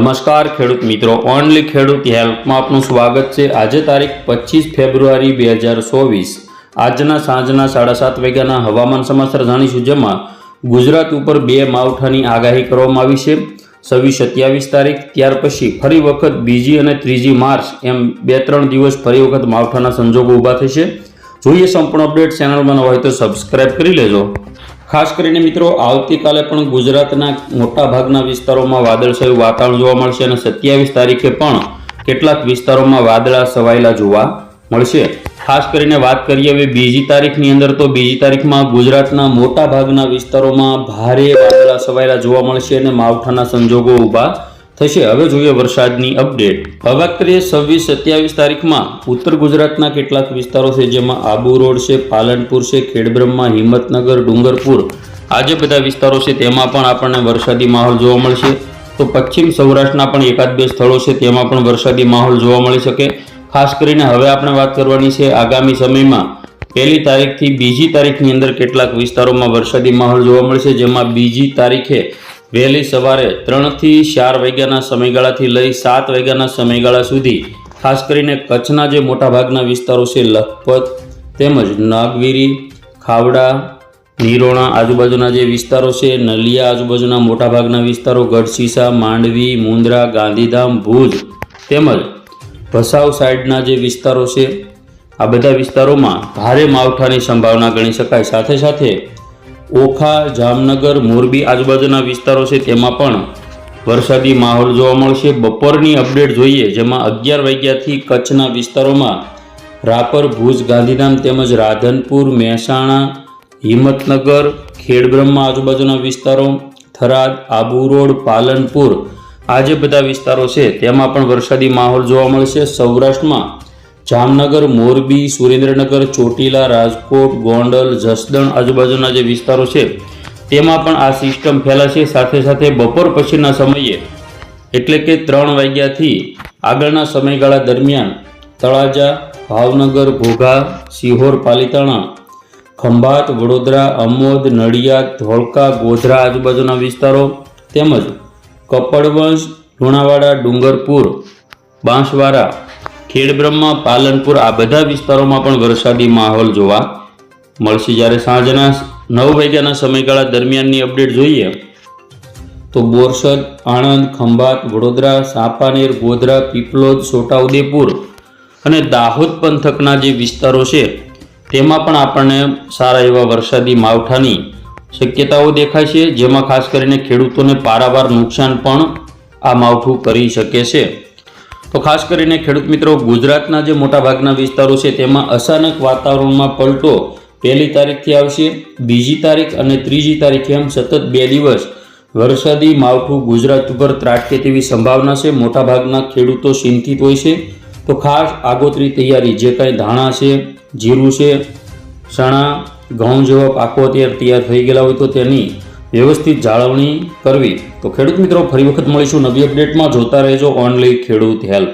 નમસ્કાર ખેડૂત મિત્રો. ઓનલી ખેડૂત હેલ્પમાં આપનું સ્વાગત છે. આજે તારીખ પચીસ ફેબ્રુઆરી બે હજાર ચોવીસ. આજના સાંજના સાડા સાત વાગ્યાના હવામાન સમાચાર જાણીશું, જેમાં ગુજરાત ઉપર બે માવઠાની આગાહી કરવામાં આવી છે. છવ્વીસ સત્યાવીસ તારીખ, ત્યાર પછી ફરી વખત બીજી અને ત્રીજી માર્ચ એમ બે ત્રણ દિવસ ફરી વખત માવઠાના સંજોગો ઊભા થશે. જોઈએ સંપૂર્ણ અપડેટ. ચેનલમાં ન હોય તો સબસ્ક્રાઇબ કરી લેજો. ખાસ કરીને મિત્રો, આવતીકાલે પણ ગુજરાતના મોટા ભાગના વિસ્તારોમાં વાદળછાયું વાતાવરણ જોવા મળશે અને સત્યાવીસ તારીખે પણ કેટલાક વિસ્તારોમાં વાદળા સવાયેલા જોવા મળશે. ખાસ કરીને વાત કરીએ હવે બીજી તારીખની અંદર તો બીજી તારીખમાં ગુજરાતના મોટા ભાગના વિસ્તારોમાં ભારે વાદળા સવાયેલા જોવા મળશે અને માવઠાના સંજોગો ઊભા થશે. હવે જોઈએ વરસાદની અપડેટ હવે કરીએ છવ્વીસ સત્યાવીસ તારીખમાં ઉત્તર ગુજરાતના કેટલાક વિસ્તારો છે, જેમાં આબુ રોડ છે, પાલનપુર છે, ખેડબ્રહ્મા, હિંમતનગર, ડુંગરપુર. આ જે બધા વિસ્તારો છે, તેમાં પણ આપણને વરસાદી માહોલ જોવા મળશે. તો પશ્ચિમ સૌરાષ્ટ્રના પણ એકાદ બે સ્થળો છે, તેમાં પણ વરસાદી માહોલ જોવા મળી શકે. ખાસ કરીને હવે આપણે વાત કરવાની છે, આગામી સમયમાં પહેલી તારીખથી બીજી તારીખની અંદર કેટલાક વિસ્તારોમાં વરસાદી માહોલ જોવા મળશે, જેમાં બીજી તારીખે વહેલી સવારે ત્રણથી ચાર વાગ્યાના સમયગાળાથી લઈ સાત વાગ્યાના સમયગાળા સુધી, ખાસ કરીને કચ્છના જે મોટાભાગના વિસ્તારો છે, લખપત તેમજ નાગવીરી, ખાવડા, નિરોણા આજુબાજુના જે વિસ્તારો છે, નલિયા આજુબાજુના મોટાભાગના વિસ્તારો ગઢસીસા માંડવી, મુંદ્રા, ગાંધીધામ, ભુજ તેમજ ભસાવ સાઈડના જે વિસ્તારો છે, આ બધા વિસ્તારોમાં ભારે માવઠાની સંભાવના ગણી શકાય. સાથે સાથે ઓખા, જામનગર, મોરબી આજુબાજુના વિસ્તારો છે. તેમાં પણ વરસાદી માહોલ જોવા મળશે. બપોરની અપડેટ જોઈએ, જેમાં અગિયાર વાગ્યાથી કચ્છના વિસ્તારોમાં રાપર, ભુજ, ગાંધીધામ તેમજ રાધનપુર, મહેસાણા, હિંમતનગર, ખેડબ્રહ્મા આજુબાજુના વિસ્તારો, થરાદ, આબુ રોડ, પાલનપુર, આ જે બધા વિસ્તારો છે, તેમાં પણ વરસાદી માહોલ જોવા મળશે. સૌરાષ્ટ્રમાં જામનગર, મોરબી, સુરેન્દ્રનગર, ચોટીલા, રાજકોટ, ગોંડલ, જસદણ આજુબાજુના જે વિસ્તારો છે, તેમાં પણ આ સિસ્ટમ ફેલાશે. સાથે સાથે બપોર પછીના સમયે, એટલે કે ત્રણ વાગ્યાથી આગળના સમયગાળા દરમિયાન, તળાજા, ભાવનગર ઘોઘા સિહોર, પાલિતાણા, ખંભાત, વડોદરા, અમોદ, નડિયાદ, ધોળકા, ગોધરા આજુબાજુના વિસ્તારો, તેમજ કપડવંશ લુણાવાડા, ડુંગરપુર, બાંસવાડા ખેડબ્રહ્મા, પાલનપુર આ બધા વિસ્તારોમાં પણ વરસાદી માહોલ જોવા મળશે. જ્યારે સાંજના નવ વાગ્યાના સમયગાળા દરમિયાનની અપડેટ જોઈએ તો બોરસદ, આણંદ, ખંભાત, વડોદરા, સાપાનેર, ગોધરા, પીપલોદ, છોટાઉદેપુર અને દાહોદ પંથકના જે વિસ્તારો છે, તેમાં પણ આપણને સારા એવા વરસાદી માવઠાની શક્યતાઓ દેખાય છે. જેમાં ખાસ કરીને ખેડૂતોને પારાવાર નુકસાન પણ આ માવઠું કરી શકે છે. તો ખાસ કરીને ખેડૂત મિત્રો, ગુજરાતના જે મોટાભાગના વિસ્તારો છે, તેમાં અચાનક વાતાવરણમાં પલટો પહેલી તારીખથી આવશે, બીજી તારીખ અને ત્રીજી તારીખે એમ સતત બે દિવસ વરસાદી માવઠું ગુજરાત ઉપર ત્રાટકે તેવી સંભાવના છે. મોટાભાગના ખેડૂતો ચિંતિત હોય છે. તો ખાસ આગોતરી તૈયારી, જે કાંઈ ધાણા છે, જીરું છે, ચણા, ઘઉં જેવા પાકો અત્યારે તૈયાર થઈ ગયેલા હોય તો તેની વ્યવસ્થિત જાળવણી કરવી. તો ખેડૂત મિત્રો, ફરી વખત મળીશું નવી અપડેટમાં જોતા રહેજો. ઓનલી ખેડૂત હેલ્પ.